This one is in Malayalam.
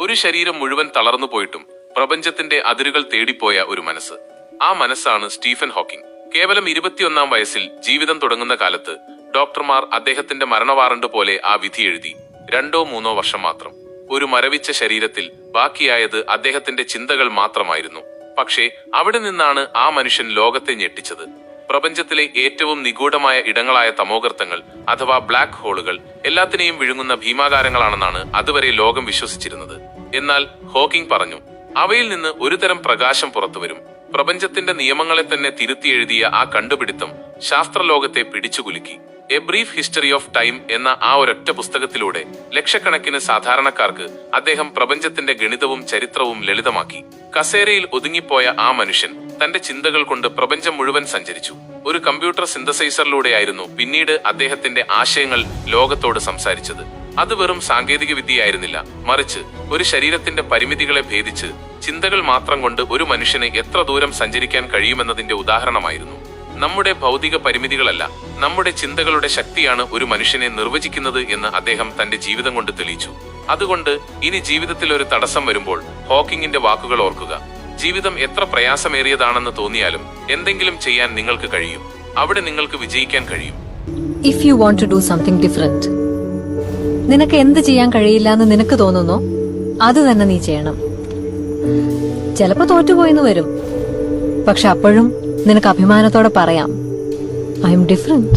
ഒരു ശരീരം മുഴുവൻ തളർന്നു പോയിട്ടും പ്രപഞ്ചത്തിന്റെ അതിരുകൾ തേടിപ്പോയ ഒരു മനസ്സ്. ആ മനസ്സാണ് സ്റ്റീഫൻ ഹോക്കിംഗ്. കേവലം ഇരുപത്തിയൊന്നാം വയസ്സിൽ ജീവിതം തുടങ്ങുന്ന കാലത്ത് ഡോക്ടർമാർ അദ്ദേഹത്തിന്റെ മരണവാറണ്ട് പോലെ ആ വിധി എഴുതി. രണ്ടോ മൂന്നോ വർഷം മാത്രം. ഒരു മരവിച്ച ശരീരത്തിൽ ബാക്കിയായത് അദ്ദേഹത്തിന്റെ ചിന്തകൾ മാത്രമായിരുന്നു. പക്ഷേ അവിടെ നിന്നാണ് ആ മനുഷ്യൻ ലോകത്തെ ഞെട്ടിച്ചത്. പ്രപഞ്ചത്തിലെ ഏറ്റവും നിഗൂഢമായ ഇടങ്ങളായ തമോഗർത്തങ്ങൾ അഥവാ ബ്ലാക്ക് ഹോളുകൾ എല്ലാത്തിനെയും വിഴുങ്ങുന്ന ഭീമാകാരങ്ങളാണെന്നാണ് അതുവരെ ലോകം വിശ്വസിച്ചിരുന്നത്. എന്നാൽ ഹോക്കിംഗ് പറഞ്ഞു അവയിൽ നിന്ന് ഒരുതരം പ്രകാശം പുറത്തുവരും. പ്രപഞ്ചത്തിന്റെ നിയമങ്ങളെ തന്നെ തിരുത്തി എഴുതിയ ആ കണ്ടുപിടുത്തം ശാസ്ത്രലോകത്തെ പിടിച്ചുകുലുക്കി. A brief history of time എന്ന ആ ഒരൊറ്റ പുസ്തകത്തിലൂടെ ലക്ഷക്കണക്കിന് സാധാരണക്കാർക്ക് അദ്ദേഹം പ്രപഞ്ചത്തിന്റെ ഗണിതവും ചരിത്രവും ലളിതമാക്കി. കസേരയിൽ ഒതുങ്ങിപ്പോയ ആ മനുഷ്യൻ തന്റെ ചിന്തകൾ കൊണ്ട് പ്രപഞ്ചം മുഴുവൻ സഞ്ചരിച്ചു. ഒരു കമ്പ്യൂട്ടർ സിന്തസൈസറിലൂടെയായിരുന്നു പിന്നീട് അദ്ദേഹത്തിന്റെ ആശയങ്ങൾ ലോകത്തോട് സംസാരിച്ചത്. അത് വെറും സാങ്കേതിക വിദ്യയായിരുന്നില്ല. മറിച്ച് ഒരു ശരീരത്തിന്റെ പരിമിതികളെ ഭേദിച്ച് ചിന്തകൾ മാത്രം കൊണ്ട് ഒരു മനുഷ്യന് എത്ര ദൂരം സഞ്ചരിക്കാൻ കഴിയുമെന്നതിന്റെ ഉദാഹരണമായിരുന്നു. നമ്മുടെ ഭൗതിക പരിമിതികളല്ല നമ്മുടെ ചിന്തകളുടെ ശക്തിയാണ് ഒരു മനുഷ്യനെ നിർവചിക്കുന്നത് എന്ന് അദ്ദേഹം തന്റെ ജീവിതം കൊണ്ട് തെളിയിച്ചു. അതുകൊണ്ട് ഇനി ജീവിതത്തിൽ ഒരു തടസ്സം വരുമ്പോൾ ഹോക്കിങ്ങിന്റെ വാക്കുകൾ ഓർക്കുക. ജീവിതം എത്ര പ്രയാസമേറിയതാണെന്ന് തോന്നിയാലും എന്തെങ്കിലും ചെയ്യാൻ നിങ്ങൾക്ക് കഴിയും. അവിടെ നിങ്ങൾക്ക് വിജയിക്കാൻ കഴിയും. If you want to do something different നിനക്ക് എന്ത് ചെയ്യാൻ കഴിയില്ല എന്ന് നിനക്ക് തോന്നുന്നു? അത് തന്നെ നീ ചെയ്യണം. ചിലപ്പോ തോറ്റുപോയെന്ന് വരും. പക്ഷെ അപ്പോഴും നിനക്ക് അഭിമാനത്തോടെ പറയാം ഐ എം ഡിഫറെന്റ്